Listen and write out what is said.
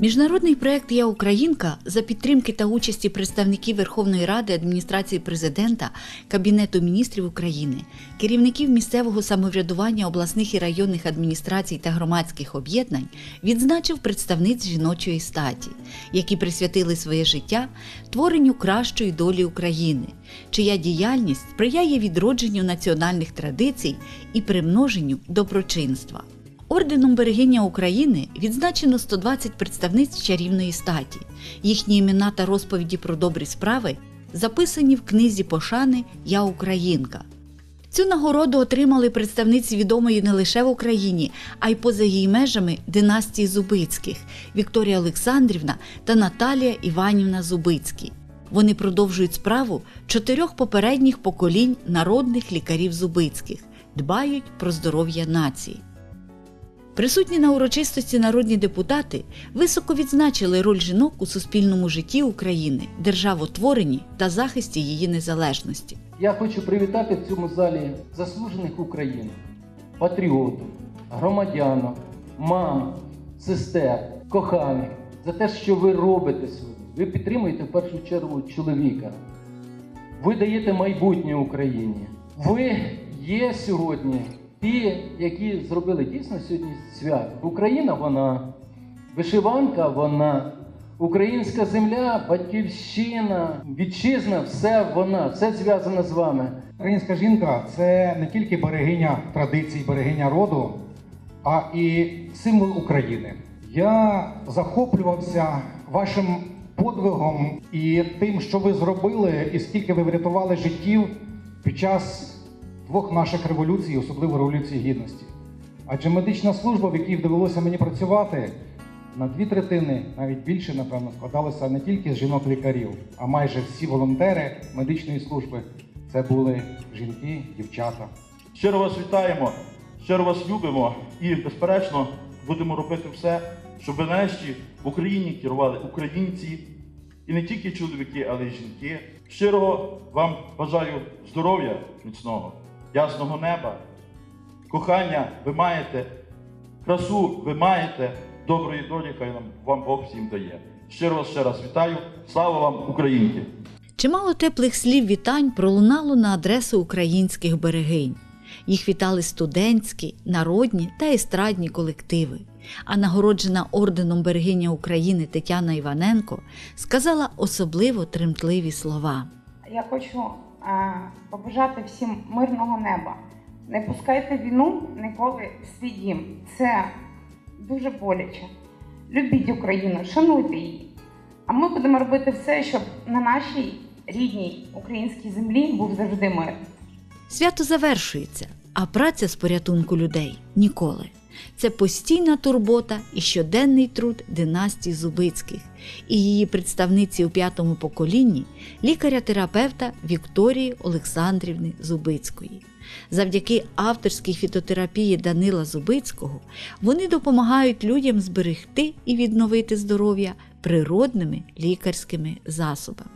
Міжнародний проект Я Українка за підтримки та участі представників Верховної Ради, адміністрації президента, Кабінету міністрів України, керівників місцевого самоврядування обласних і районних адміністрацій та громадських об'єднань відзначив представниць жіночої статі, які присвятили своє життя творенню кращої долі України, чия діяльність сприяє відродженню національних традицій і примноженню доброчинства. Орденом Берегиня України відзначено 120 представниць чарівної статі. Їхні імена та розповіді про добрі справи записані в книзі пошани Я Українка. Цю нагороду отримали представниці відомої не лише в Україні, а й поза її межами династії Зубицьких Вікторія Олександрівна та Наталія Іванівна Зубицькі. Вони продовжують справу чотирьох попередніх поколінь народних лікарів Зубицьких, дбають про здоров'я нації. Присутні на урочистості народні депутати високо відзначили роль жінок у суспільному житті України, державотворенні та захисті її незалежності. Я хочу привітати в цьому залі заслужених українок, патріотів, громадянок, мам, сестер, коханих за те, що ви робите сьогодні. Ви підтримуєте в першу чергу чоловіка. Ви даєте майбутнє Україні. Ви є сьогодні ті, які зробили дійсно сьогодні свято. Україна вона, вишиванка вона, українська земля, батьківщина, вітчизна, все вона, все зв'язано з вами. Українська жінка це не тільки берегиня традицій, берегиня роду, а і символ України. Я захоплювався вашим подвигом і тим, що ви зробили, і скільки ви врятували життів під час двох наших революцій, особливо революції гідності. Адже медична служба, в якій довелося мені працювати, на дві третини, навіть більше, напевно, складалася не тільки з жінок-лікарів, а майже всі волонтери медичної служби це були жінки, дівчата. Щиро вас вітаємо, щиро вас любимо і, безперечно, будемо робити все, щоб нарешті в Україні керували українці і не тільки чоловіки, але й жінки. Щиро вам бажаю здоров'я міцного, ясного неба, кохання ви маєте, красу ви маєте, доброї долі, хай вам Бог всім дає. Щиро вас ще раз вітаю. Слава вам, Українки! Чимало теплих слів вітань пролунало на адресу українських берегинь. Їх вітали студентські, народні та естрадні колективи. А нагороджена орденом берегиня України Тетяна Іваненко сказала особливо тремтливі слова. Я хочу побажати всім мирного неба. Не пускайте війну ніколи в свій дім. Це дуже боляче. Любіть Україну, шануйте її. А ми будемо робити все, щоб на нашій рідній українській землі був завжди мир. Свято завершується, а праця з порятунку людей ніколи. Це постійна турбота і щоденний труд династії Зубицьких і її представниці у п'ятому поколінні лікаря-терапевта Вікторії Олександрівни Зубицької. Завдяки авторській фітотерапії Данила Зубицького вони допомагають людям зберегти і відновити здоров'я природними лікарськими засобами.